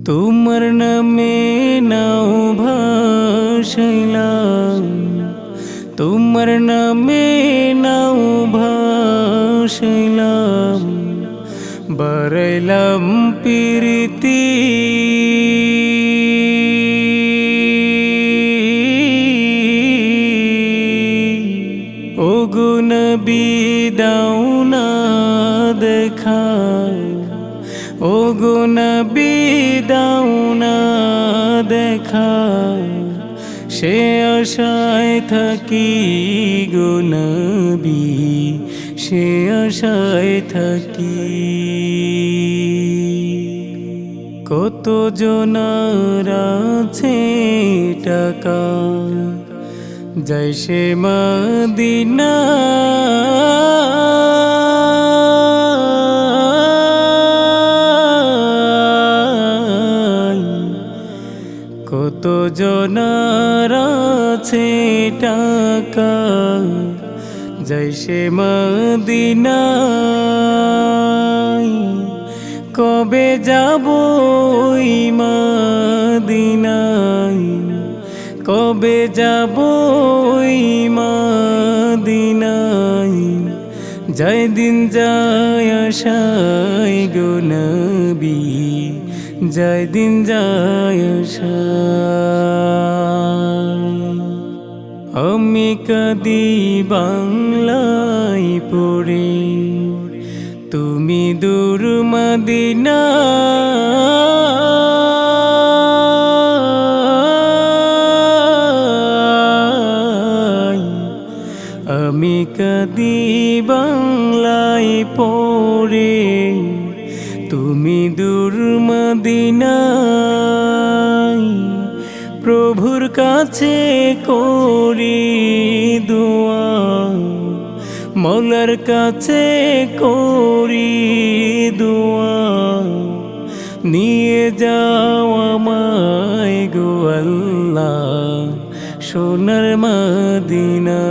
তোমার নামে নাও ভাসাইলাম তোমার নামে নাও ভাসাইলাম বারাইলাম প্রীতি ও গুণ বিদাও না দেখা ও গুণ বিদাও দেখা সে আশায় থাকি গুণবি সে আশায় থাকি। কত জনার আছে টাকা জয় সে মদিনা। কত জনার আছে টাকা? সে মদিনা কবে যাব মদিনায়? কবে যাব মদিনায়? জয় দিন যায় আশায় গো নবী। জয় দিন যায় আমি কদি বাংলায় পড়ে। তুমি দূর মদিনা। আমি কদি বাংলায় পড়ে। তুমি দূর মদিনায় প্রভুর কাছে করি দোয়া, মলার কাছে করি দোয়া। নিয়ে যাও আমায় গো আল্লাহ সোনার মদিনা।